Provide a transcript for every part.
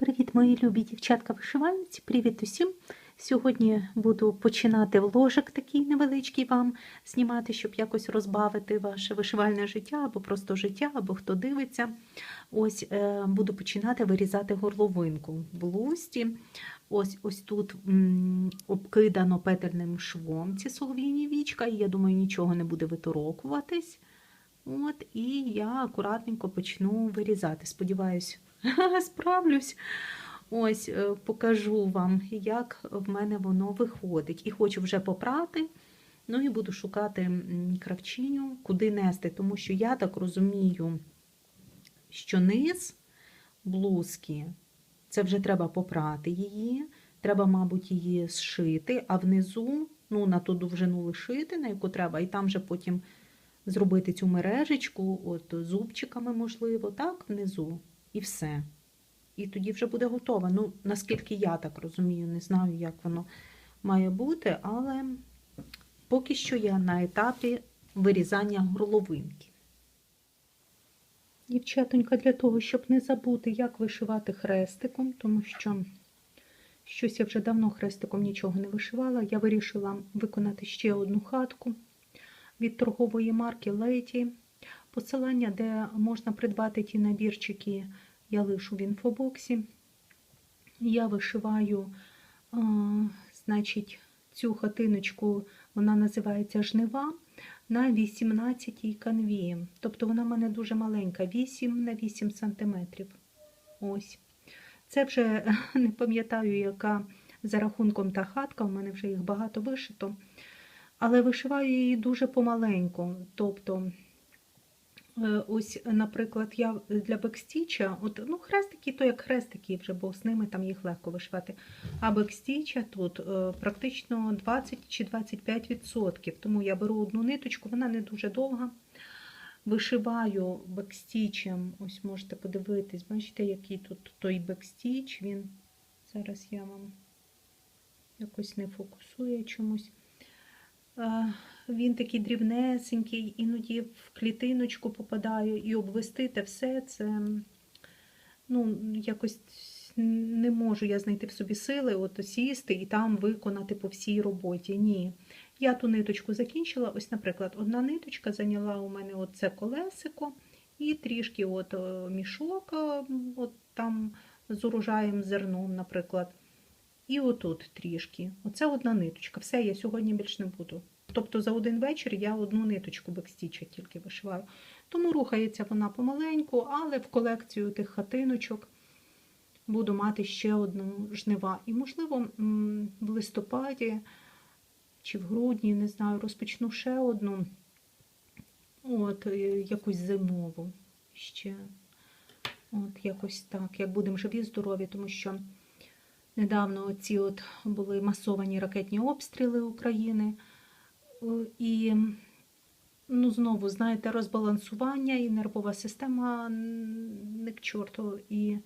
Привіт, мої любі дівчатка-вишивальниці! Привіт усім! Сьогодні буду починати вложик такий невеличкий вам знімати, щоб якось розбавити ваше вишивальне життя, або просто життя, або хто дивиться. Ось е, буду починати вирізати горловинку в блузці. Ось ось тут м, обкидано петельним швом ці солов'їні вічка, і я думаю, нічого не буде виторокуватись. От, і я акуратненько почну вирізати. Сподіваюсь, справлюсь. Ось е, покажу вам, як в мене воно виходить. І хочу вже попрати. Ну і буду шукати кравчиню, куди нести, тому що я так розумію, що низ блузки це вже треба попрати її. Треба, мабуть, її зшити, а внизу, ну, на ту довжину лишити, на яку треба, і там вже потім зробити цю мережечку, от зубчиками, можливо, так, внизу, і все. І тоді вже буде готова. Ну, наскільки я так розумію, не знаю, як воно має бути, але поки що я на етапі вирізання горловинки. Дівчатонька, для того, щоб не забути, як вишивати хрестиком, тому що щось я вже давно хрестиком нічого не вишивала, я вирішила виконати ще одну хатку від торгової марки Лейті. Посилання, де можна придбати ті набірчики, я лишу в інфобоксі. Я вишиваю, значить, цю хатиночку, вона називається жнива на 18 канві. Тобто вона в мене дуже маленька, 8 на 8 сантиметрів. Ось. Це вже не пам'ятаю, яка за рахунком та хатка, у мене вже їх багато вишито. Але вишиваю її дуже помаленьку. Тобто, ось, наприклад, я для бекстіча, от, ну, хрестики, то як хрестики вже, бо з ними там їх легко вишивати. А бекстіча тут е, практично 20 чи 25%. Тому я беру одну ниточку, вона не дуже довга. Вишиваю бекстічем, ось можете подивитись, бачите, який тут той бекстіч, він зараз я вам якось не фокусує чомусь. Е, Він такий дрібнесенький, іноді в клітиночку попадаю і обвести те все це ну, якось не можу я знайти в собі сили, от сісти і там виконати по всій роботі. Ні. Я ту ниточку закінчила. Ось, наприклад, одна ниточка зайняла у мене оце колесико і трішки от мішок, от там з урожаєм зерном, наприклад. І отут трішки. Оце одна ниточка. Все, я сьогодні більш не буду. Тобто за один вечір я одну ниточку бекстіча тільки вишиваю. Тому рухається вона помаленьку, але в колекцію тих хатиночок буду мати ще одну жнива. І, можливо, в листопаді чи в грудні, не знаю, розпочну ще одну, от, е, якусь зимову ще. От, якось так, як будемо живі, здорові, тому що. Недавно ці от були масовані ракетні обстріли України. І, ну, знову, знаєте, розбалансування і нервова система не к чорту. І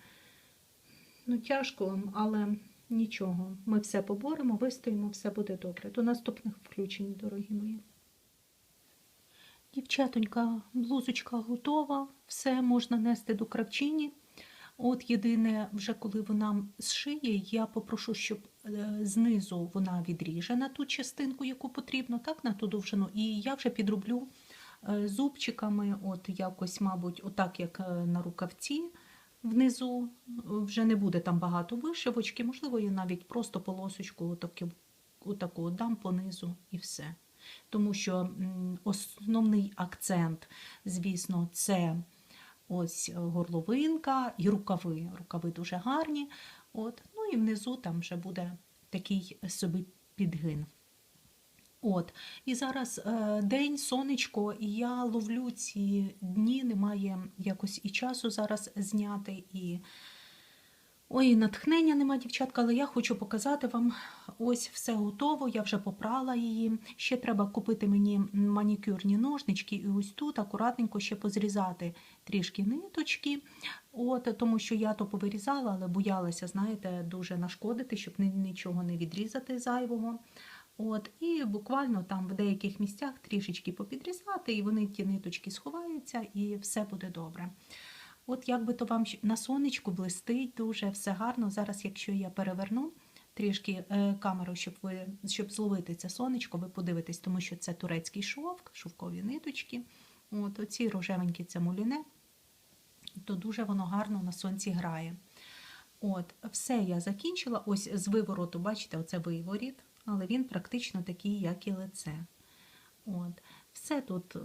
ну, тяжко, але нічого. Ми все поборемо, вистоїмо, все буде добре. До наступних включень, дорогі мої. Дівчатонька, блузочка готова, все можна нести до кравчині. От єдине, вже коли вона зшиє, я попрошу, щоб знизу вона відріже на ту частинку, яку потрібно, так, на ту довжину. І я вже підроблю е, зубчиками, от якось, мабуть, отак, як е, на рукавці внизу. Вже не буде там багато вишивочки, можливо, я навіть просто полосочку отаку, отаку дам понизу і все. Тому що основний акцент, звісно, це ось горловинка і рукави. Рукави дуже гарні. От. Ну і внизу там вже буде такий собі підгин. От. І зараз е, день, сонечко, і я ловлю ці дні, немає якось і часу зараз зняти. і Ой, натхнення нема, дівчатка, але я хочу показати вам ось все готово. Я вже попрала її. Ще треба купити мені манікюрні ножнички, і ось тут акуратненько ще позрізати трішки ниточки. От, Тому що я то повирізала, але боялася, знаєте, дуже нашкодити, щоб нічого не відрізати зайвого. От, І буквально там в деяких місцях трішечки попідрізати, і вони ті ниточки сховаються, і все буде добре. От як би то вам на сонечку блистить дуже, все гарно. Зараз, якщо я переверну трішки е, камеру, щоб ви щоб зловити це сонечко, ви подивитесь, тому що це турецький шовк, шовкові ниточки. От оці рожевенькі це муліне, то дуже воно гарно на сонці грає. От, все я закінчила. Ось з вивороту, бачите, оце виворіт, але він практично такий, як і лице. От. Все тут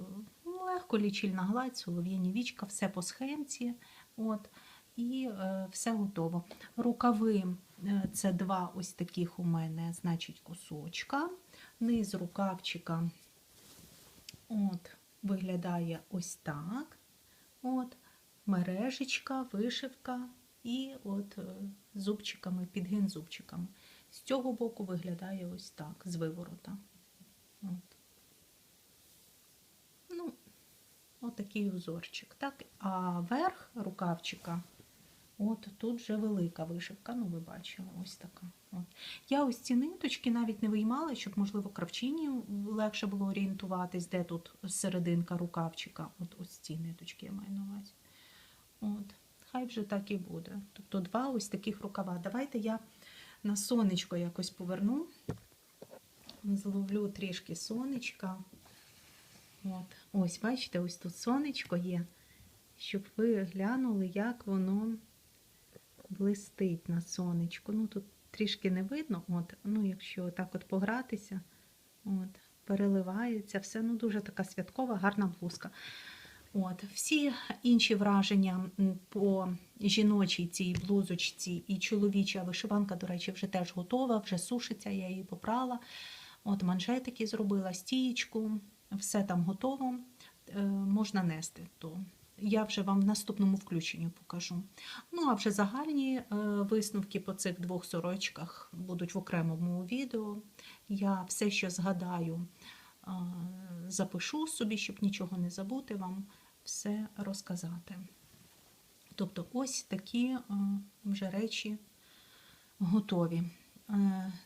легко лічильна гладь, солов'яні вічка, все по схемці. От. І е, все готово. Рукави е, це два ось таких у мене, значить, кусочка. Низ рукавчика от, виглядає ось так. От, мережечка, вишивка і от е, зубчиками, підгин зубчиками. З цього боку виглядає ось так, з виворота. От. Ну, отакий узорчик. Так? А верх рукавчика, от тут вже велика вишивка, ну ви бачили, ось така. От. Я ось ці ниточки навіть не виймала, щоб, можливо, кравчині легше було орієнтуватись, де тут серединка рукавчика. От ось ці ниточки я маю на увазі. От. Хай вже так і буде. Тобто два ось таких рукава. Давайте я на сонечко якось поверну. Зловлю трішки сонечка. От. Ось, бачите, ось тут сонечко є, щоб ви глянули, як воно блистить на сонечку. Ну, тут трішки не видно, от, ну, якщо так от погратися, от, переливається, все ну, дуже така святкова, гарна блузка. От, всі інші враження по жіночій цій блузочці і чоловіча вишиванка, до речі, вже теж готова, вже сушиться, я її попрала. От манжетики зробила, стієчку, все там готово, е, можна нести. То я вже вам в наступному включенні покажу. Ну, а вже загальні е, висновки по цих двох сорочках будуть в окремому відео. Я все, що згадаю, е, запишу собі, щоб нічого не забути, вам все розказати. Тобто, ось такі вже речі готові.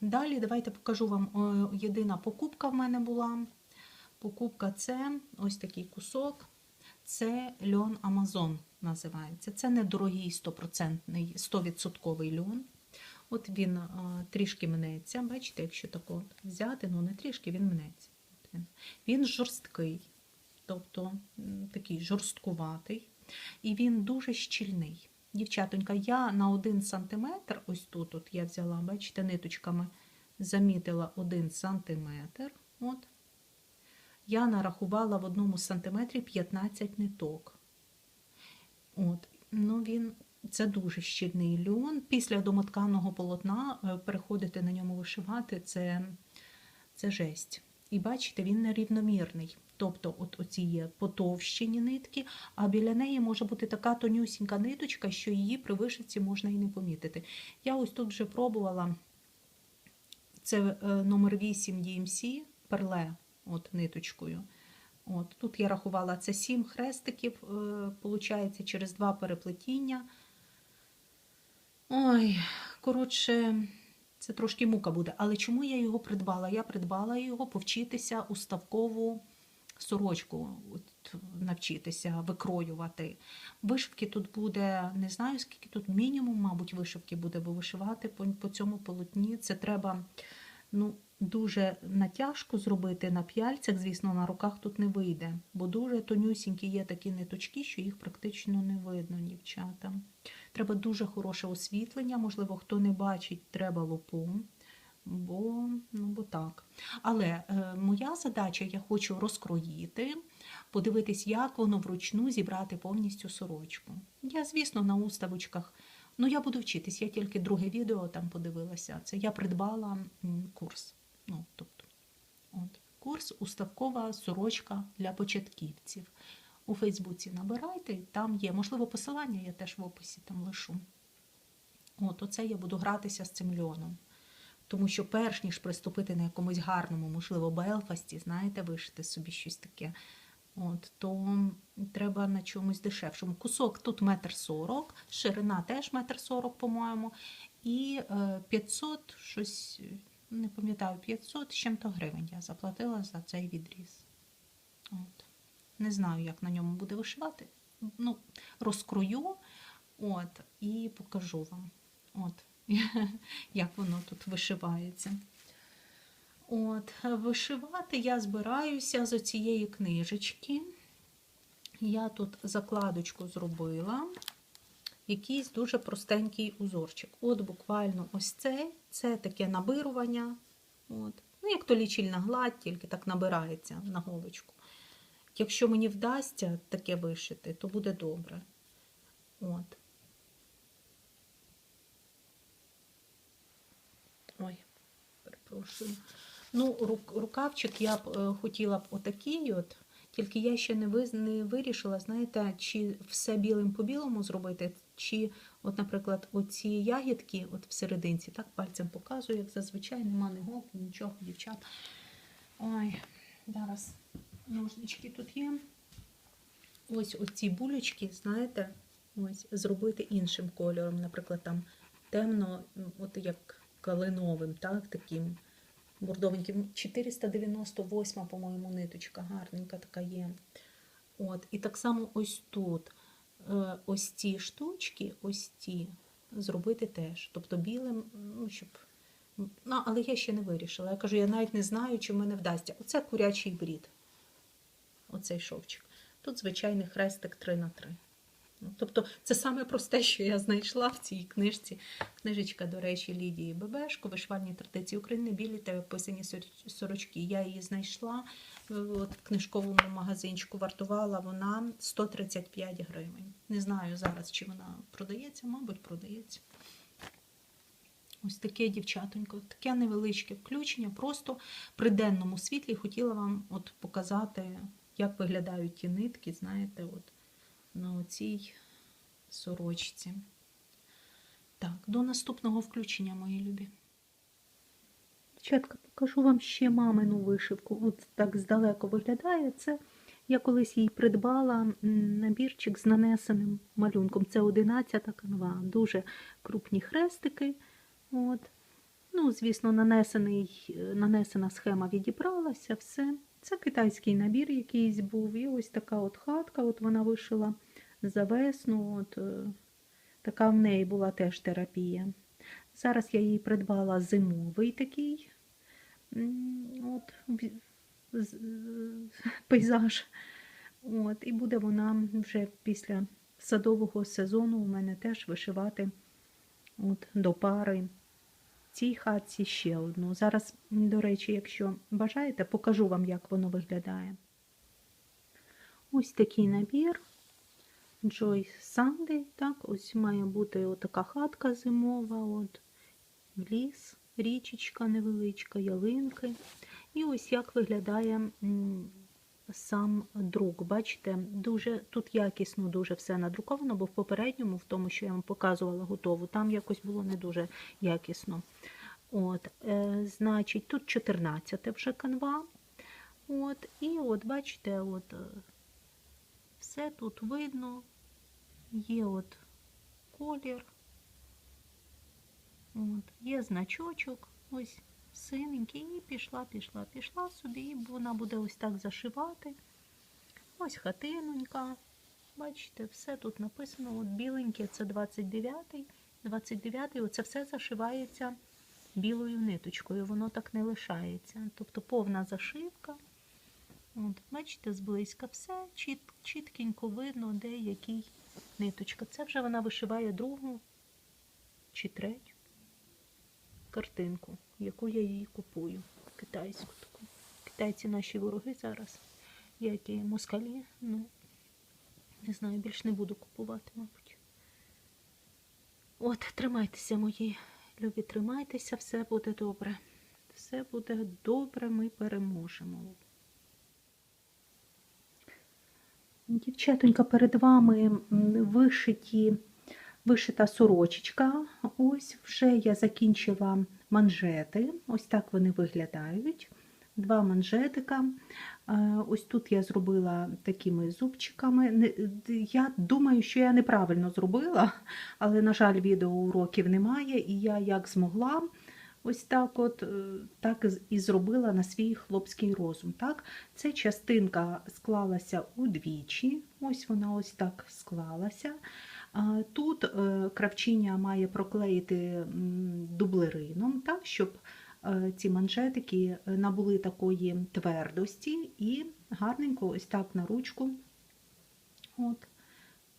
Далі давайте покажу вам єдина покупка в мене була. Покупка це ось такий кусок. Це льон Амазон називається. Це недорогий 100%, 100% льон. От він а, трішки мнеться. Бачите, якщо так взяти, ну не трішки він мнеться. От він. він жорсткий, тобто такий жорсткуватий, і він дуже щільний. Дівчатонька, я на 1 см, ось тут от я взяла, бачите, ниточками замітила 1 см. От, я нарахувала в одному сантиметрі 15 ниток. От, ну він, це дуже щільний льон. Після домотканого полотна е, переходити на ньому вишивати це, це жесть. І бачите, він нерівномірний. Тобто, от оці є потовщені нитки, а біля неї може бути така тонюсінька ниточка, що її при вишивці можна і не помітити. Я ось тут вже пробувала це е, номер 8 DMC перле от ниточкою. От, Тут я рахувала це 7 хрестиків, виходить, через два переплетіння. Ой, коротше, це трошки мука буде. Але чому я його придбала? Я придбала його повчитися уставкову сорочку от, навчитися викроювати. Вишивки тут буде, не знаю, скільки тут мінімум, мабуть, вишивки буде, бо вишивати по, по цьому полотні. Це треба ну, дуже натяжко зробити на п'яльцях, звісно, на руках тут не вийде, бо дуже тонюсінькі є такі ниточки, що їх практично не видно, дівчата. Треба дуже хороше освітлення, можливо, хто не бачить, треба лупу. Бо, ну, бо так. Але е, моя задача, я хочу розкроїти, подивитись, як воно вручну зібрати повністю сорочку. Я, звісно, на уставочках, ну я буду вчитись, я тільки друге відео там подивилася. Це я придбала курс. Ну, тобто, от, курс Уставкова сорочка для початківців. У Фейсбуці набирайте, там є, можливо, посилання, я теж в описі там лишу. От, оце я буду гратися з цим льоном. Тому що перш ніж приступити на якомусь гарному, можливо, Белфасті, знаєте, вишити собі щось таке, от, то треба на чомусь дешевшому. Кусок тут метр сорок, ширина теж метр сорок, по-моєму, і е, 500, щось, не пам'ятаю, 500 з чим-то гривень я заплатила за цей відріз. От. Не знаю, як на ньому буде вишивати. ну, розкрою от, і покажу вам, от, як воно тут вишивається. От, вишивати я збираюся з цієї книжечки. Я тут закладочку зробила. Якийсь дуже простенький узорчик. От буквально ось цей, це таке набирування. От. Ну, як то лічильна гладь, тільки так набирається на голочку. Якщо мені вдасться таке вишити, то буде добре. От. Ой, перепрошую. Ну, рукавчик я б е, хотіла б отакий от, тільки я ще не, не вирішила, знаєте, чи все білим по білому зробити, чи, от, наприклад, оці ягідки от всерединці, так пальцем показую, як зазвичай, нема ні голки, нічого, дівчат. Ой, зараз ножнички тут є. Ось оці булечки, знаєте, ось зробити іншим кольором, наприклад, там темно, от як калиновим, так, таким бордовеньким. 498, по-моєму, ниточка, гарненька така є. От, і так само ось тут. Е, Ось ці штучки, ось ці, зробити теж. Тобто білим, ну, щоб. Ну, але я ще не вирішила. Я кажу, я навіть не знаю, чи в мене вдасться. Оце курячий брід. Оцей шовчик. Тут звичайний хрестик 3 на 3 Ну, Тобто, це саме просте, що я знайшла в цій книжці. Книжечка, до речі, Лідії Бебешко, вишивальні традиції України, білі та описані сорочки. Я її знайшла от, в книжковому магазинчику. Вартувала вона 135 гривень. Не знаю зараз, чи вона продається, мабуть, продається. Ось таке дівчатонько, таке невеличке включення. Просто при денному світлі хотіла вам от показати, як виглядають ті нитки, знаєте, от на оцій сорочці. Так, до наступного включення, мої любі. Дівчатка, покажу вам ще мамину вишивку. От так здалеку виглядає. Це я колись їй придбала набірчик з нанесеним малюнком. Це 11 канва. Дуже крупні хрестики. От. Ну, звісно, нанесений, нанесена схема відібралася, все. Це китайський набір якийсь був. І ось така от хатка, от вона вишила за весну. От, е, така в неї була теж терапія. Зараз я їй придбала зимовий такий от, е, пейзаж. От, і буде вона вже після садового сезону у мене теж вишивати от, до пари. Цій хатці ще одну. Зараз, до речі, якщо бажаєте, покажу вам, як воно виглядає. Ось такий набір. Joy Sunday, так, ось має бути отака хатка зимова, от, ліс, річечка невеличка, ялинки. І ось як виглядає сам друк. Бачите, дуже тут якісно дуже все надруковано, бо в попередньому, в тому, що я вам показувала готову, там якось було не дуже якісно. От, е, значить, тут 14 вже канва. От, і от бачите, от, е, все тут видно. Є от колір, от, є значочок, ось синенький, і пішла, пішла, пішла собі, і вона буде ось так зашивати. Ось хатинонька. Бачите, все тут написано. От біленьке це 29-й, 29-й, оце все зашивається білою ниточкою, воно так не лишається. Тобто повна зашивка. От, бачите, зблизька все, чіт, чіткенько видно, де який ниточка. Це вже вона вишиває другу чи третю картинку, яку я її купую. Китайську таку. Китайці наші вороги зараз, як і москалі. Ну, не знаю, більш не буду купувати, мабуть. От, тримайтеся, мої любі, тримайтеся, все буде добре. Все буде добре, ми переможемо. Дівчатонька, перед вами вишиті, вишита сорочечка. Ось вже я закінчила манжети. Ось так вони виглядають. Два манжетика. Е, Ось тут я зробила такими зубчиками. Я думаю, що я неправильно зробила, але, на жаль, відеоуроків немає, і я як змогла ось так от е, так і зробила на свій хлопський розум. Так? Це частинка склалася удвічі, ось вона ось так склалася. Тут е, кравчиня має проклеїти дублерином, так, щоб е, ці манжетики е, набули такої твердості і гарненько ось так на ручку. От,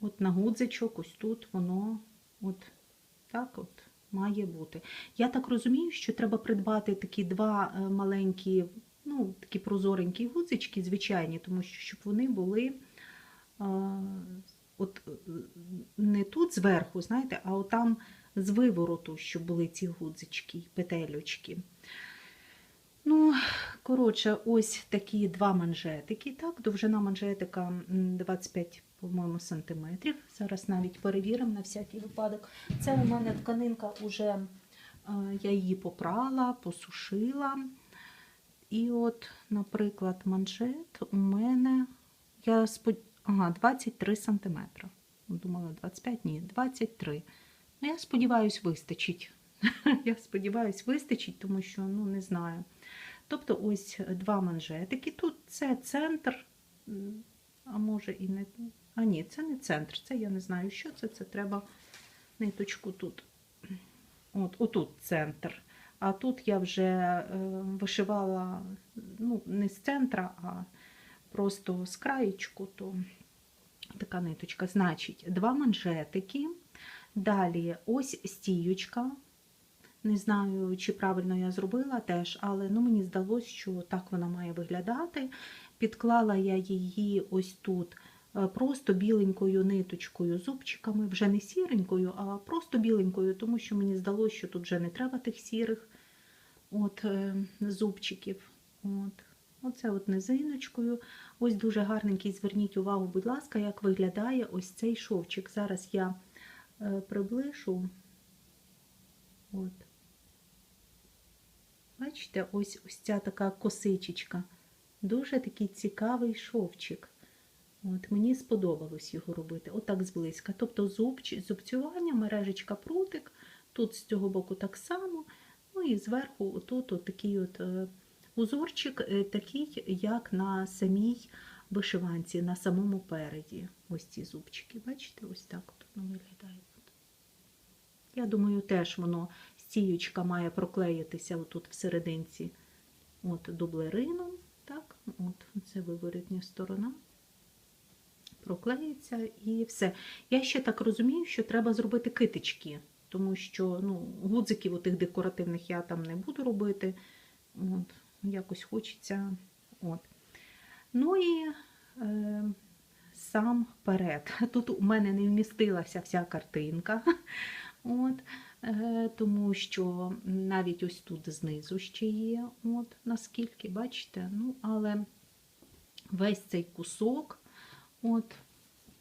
от на гудзичок, ось тут воно от так от має бути. Я так розумію, що треба придбати такі два маленькі, ну, такі прозоренькі гудзички, звичайні, тому що щоб вони були от, е, не тут зверху, знаєте, а отам з вивороту, щоб були ці гудзички, петельочки. Ну, коротше, ось такі два манжетики. Так, довжина манжетика 25, по-моєму, сантиметрів. Зараз навіть перевіримо на всякий випадок. Це у мене тканинка уже е, я її попрала, посушила. І от, наприклад, манжет у мене я спод... ага, 23 сантиметри. Думала, 25, ні, 23. Ну, я сподіваюся, вистачить. Я сподіваюся, вистачить, тому що ну не знаю. Тобто ось два манжетики. Тут це центр, а може і не. А ні, це не центр. Це я не знаю, що це. Це треба ниточку тут. От, отут центр. А тут я вже е, вишивала ну, не з центра, а просто з краєчку, то така ниточка. Значить, два манжетики. Далі ось стіючка. Не знаю, чи правильно я зробила теж, але ну, мені здалося, що так вона має виглядати. Підклала я її ось тут е, просто біленькою ниточкою, зубчиками, вже не сіренькою, а просто біленькою, тому що мені здалося, що тут вже не треба тих сірих от, е, зубчиків. От. Оце от низиночкою. Ось дуже гарненький, зверніть увагу, будь ласка, як виглядає ось цей шовчик. Зараз я е, приближу. От. Бачите, ось ось ця така косичечка. Дуже такий цікавий шовчик. От, мені сподобалось його робити. Отак зблизька. Тобто зубч, зубцювання, мережечка прутик, тут з цього боку так само. Ну і зверху отут от такий от е, узорчик, е, такий, як на самій вишиванці, на самому переді. Ось ці зубчики. Бачите, ось так воно виглядає. Я думаю, теж воно стіючка має проклеїтися отут всерединці от дублерином. Так, от це виворітня сторона. Проклеїться і все. Я ще так розумію, що треба зробити китички, тому що ну, гудзиків отих декоративних я там не буду робити. От, якось хочеться. От. Ну і е, сам перед. Тут у мене не вмістилася вся картинка. От, е, тому що навіть ось тут знизу ще є, от наскільки, бачите, ну, але весь цей кусок, от,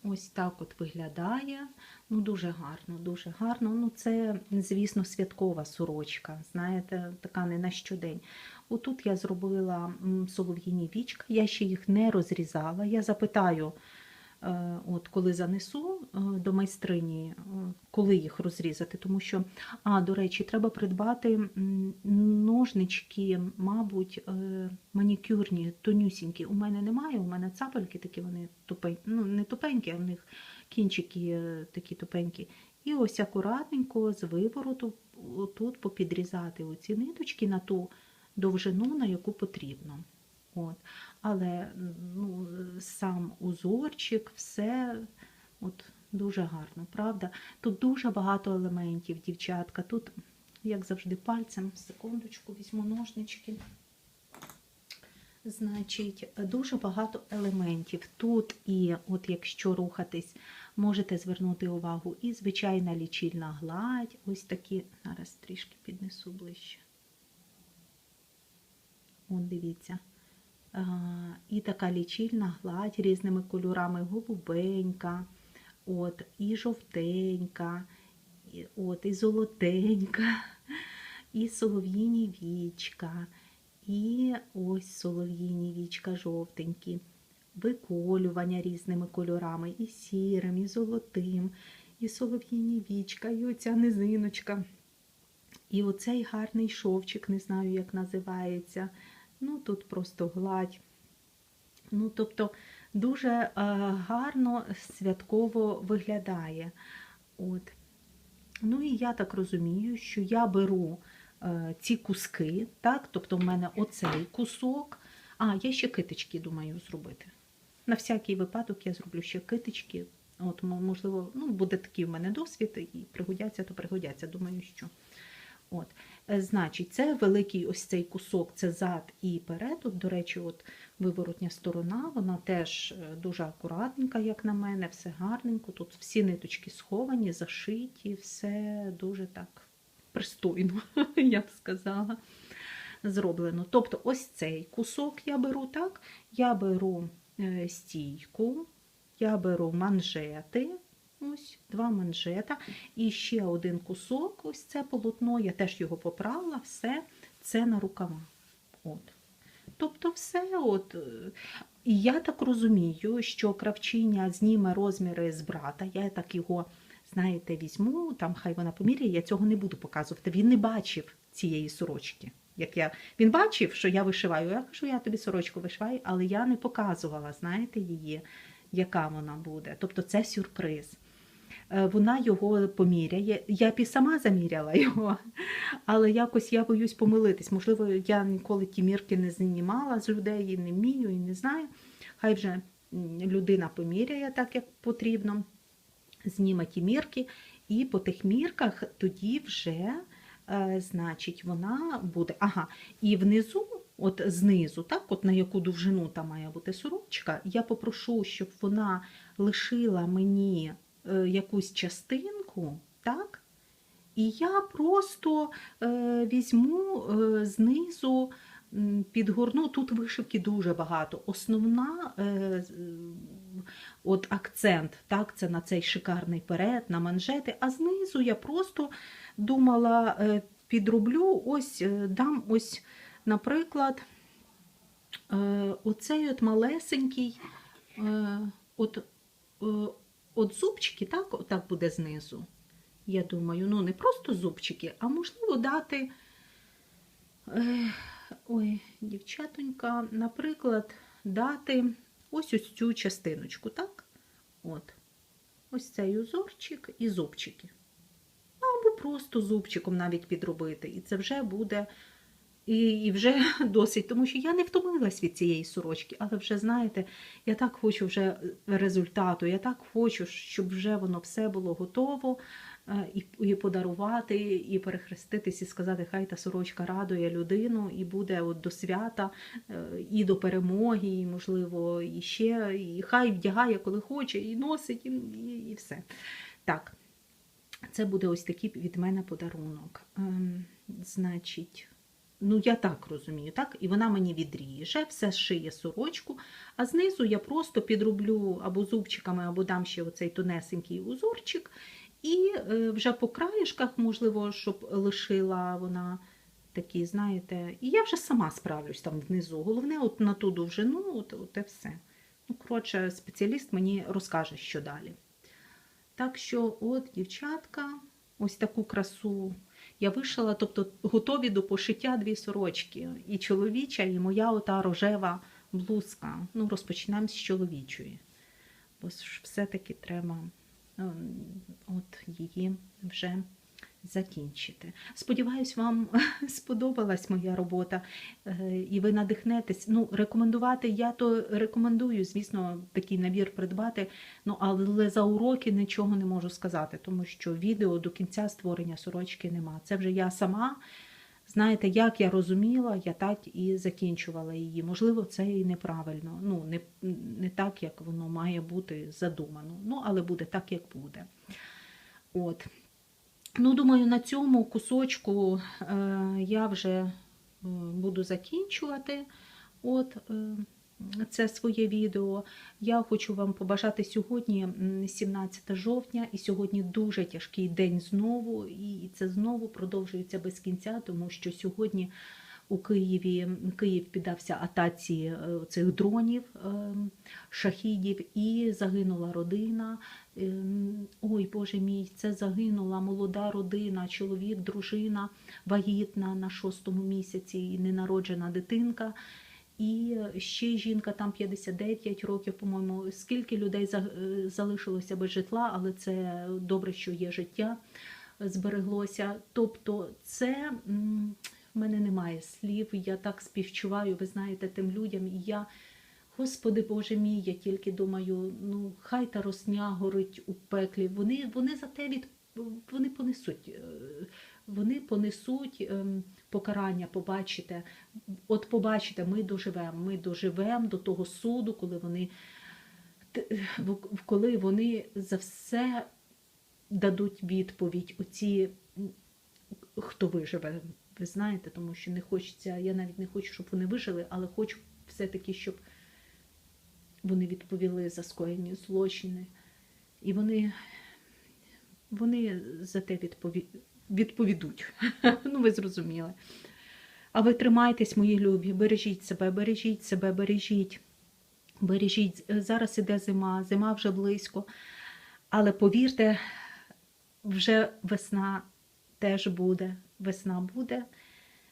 ось так от виглядає. Ну, дуже гарно, дуже гарно. Ну, це, звісно, святкова сорочка, знаєте, така не на щодень. Отут я зробила солов'їні вічка, я ще їх не розрізала. Я запитаю, от коли занесу е, до майстрині, е, коли їх розрізати, тому що, а, до речі, треба придбати ножнички, мабуть, е, манікюрні, тонюсінькі. У мене немає, у мене цапельки такі, вони тупенькі, ну не тупенькі, а в них кінчики е, такі тупенькі. І ось акуратненько з вивороту тут попідрізати оці ниточки на ту довжину, на яку потрібно. От. Але ну, сам узорчик, все от, дуже гарно, правда? Тут дуже багато елементів, дівчатка. Тут, як завжди, пальцем, секундочку, візьму ножнички. Значить, дуже багато елементів. Тут і, от якщо рухатись, можете звернути увагу, і звичайна лічильна гладь. Ось такі, зараз трішки піднесу ближче. От дивіться. І така лічильна гладь різними кольорами, голубенька, от, і жовтенька, от, і золотенька, і солов'їні вічка, і ось солов'їні вічка жовтенькі, виколювання різними кольорами, і сірим, і золотим, і солов'їні вічка, і оця низиночка. І оцей гарний шовчик, не знаю, як називається. Ну, тут просто гладь. Ну, тобто, дуже е, гарно святково виглядає. От. Ну і я так розумію, що я беру е, ці куски, так? тобто в мене оцей кусок. А, я ще китички думаю зробити. На всякий випадок я зроблю ще китички. От, можливо, ну, буде такий в мене досвід, і пригодяться, то пригодяться. Думаю, що. От. Е, Значить, це великий ось цей кусок, це зад і перед. От, до речі, от виворотня сторона, вона теж е, дуже акуратненька, як на мене, все гарненько. Тут всі ниточки сховані, зашиті, все дуже так пристойно, я б сказала, зроблено. Тобто, ось цей кусок я беру так, я беру е, стійку, я беру манжети. Ось два манжета. І ще один кусок, ось це полотно, я теж його поправила, все це на рукава. От. Тобто, все, от. е, І я так розумію, що кравчиня зніме розміри з брата. Я так його, знаєте, візьму, там хай вона поміряє, я цього не буду показувати. Він не бачив цієї сорочки. Як я... Він бачив, що я вишиваю. Я кажу, я тобі сорочку вишиваю, але я не показувала, знаєте, її, яка вона буде. Тобто це сюрприз. Е, Вона його поміряє. Я б і сама заміряла його, але якось я боюсь помилитись. Можливо, я ніколи ті мірки не знімала з людей і не вмію і не знаю. Хай вже людина поміряє так, як потрібно, зніме ті мірки, і по тих мірках тоді вже, е, значить, вона буде. Ага, і внизу, от знизу, так, от на яку довжину там має бути сорочка, я попрошу, щоб вона лишила мені якусь частинку, так? І я просто е, візьму е, знизу, підгорну. Тут вишивки дуже багато. Основна е, от акцент, так, це на цей шикарний перед, на манжети, а знизу я просто думала, е, підроблю, ось е, дам ось, наприклад, е, оцей от малесенький, е, от, е, от зубчики, так, отак буде знизу. Я думаю, ну не просто зубчики, а можливо дати. Е, ой, дівчатонька, наприклад, дати ось ось цю частиночку, так? От. Ось цей узорчик і зубчики. Або просто зубчиком навіть підробити. І це вже буде і, і вже досить, тому що я не втомилась від цієї сорочки, але вже знаєте, я так хочу вже результату, я так хочу, щоб вже воно все було готово, е, і, і подарувати, і перехреститись, і сказати, хай та сорочка радує людину, і буде от до свята, е, і до перемоги, і, можливо, і ще, і хай вдягає, коли хоче, і носить, і, і, і все. Так, це буде ось такий від мене подарунок. Ем, значить. Ну, я так розумію, так? І вона мені відріже, все шиє сорочку, а знизу я просто підроблю або зубчиками, або дам ще оцей тонесенький узорчик. І е, вже по краєшках, можливо, щоб лишила вона такі, знаєте, і я вже сама справлюсь там внизу. Головне, от на ту довжину, от, от і все. Ну, коротше, спеціаліст мені розкаже, що далі. Так що, от, дівчатка, ось таку красу я вишила, тобто готові до пошиття дві сорочки. І чоловіча, і моя ота рожева блузка. Ну, розпочнемо з чоловічої. Бо ж все-таки треба ем, от її вже закінчити. Сподіваюсь, вам сподобалась моя робота е, і ви надихнетесь. Ну, рекомендувати я то рекомендую, звісно, такий набір придбати. Ну, але за уроки нічого не можу сказати, тому що відео до кінця створення сорочки нема. Це вже я сама. Знаєте, як я розуміла, я так і закінчувала її. Можливо, це і неправильно. Ну, не, не так, як воно має бути задумано. Ну, але буде так, як буде. От. Ну, думаю, на цьому кусочку е, я вже е, буду закінчувати. От, е, це своє відео. Я хочу вам побажати сьогодні 17 жовтня, і сьогодні дуже тяжкий день знову, і це знову продовжується без кінця, тому що сьогодні у Києві Київ піддався атаці е, цих дронів, е, шахідів, і загинула родина. Ем, Ой, Боже мій, це загинула молода родина, чоловік, дружина, вагітна на шостому місяці і ненароджена дитинка. І ще жінка там 59 років, по-моєму. Скільки людей е, залишилося без житла, але це добре, що є життя, збереглося. Тобто, це в мене немає слів. Я так співчуваю, ви знаєте, тим людям. І я, Господи Боже мій, я тільки думаю, ну хай та росня горить у пеклі. Вони, вони за те від вони понесуть. е, Вони понесуть ем, покарання, побачите. От побачите, ми доживемо. Ми доживемо до того суду, коли вони, коли вони за все дадуть відповідь. Оці, хто виживе, ви знаєте, тому що не хочеться, я навіть не хочу, щоб вони вижили, але хочу все-таки, щоб вони відповіли за скоєні злочини. І вони, вони за те відпові... відповідуть. ну, ви зрозуміли. А ви тримайтесь, мої любі, бережіть себе, бережіть себе, бережіть. Бережіть. Зараз іде зима, зима вже близько. Але повірте, вже весна теж буде. Весна буде,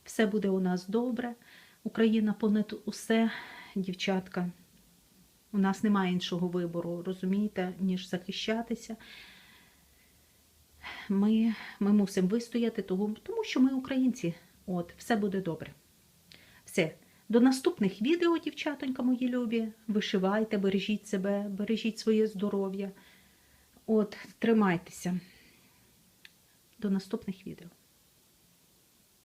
все буде у нас добре. Україна понад усе, дівчатка. У нас немає іншого вибору, розумієте, ніж захищатися. Ми, ми мусимо вистояти, того, тому що ми українці. От, все буде добре. Все. До наступних відео, дівчатонька мої любі. Вишивайте, бережіть себе, бережіть своє здоров'я. От, тримайтеся. До наступних відео.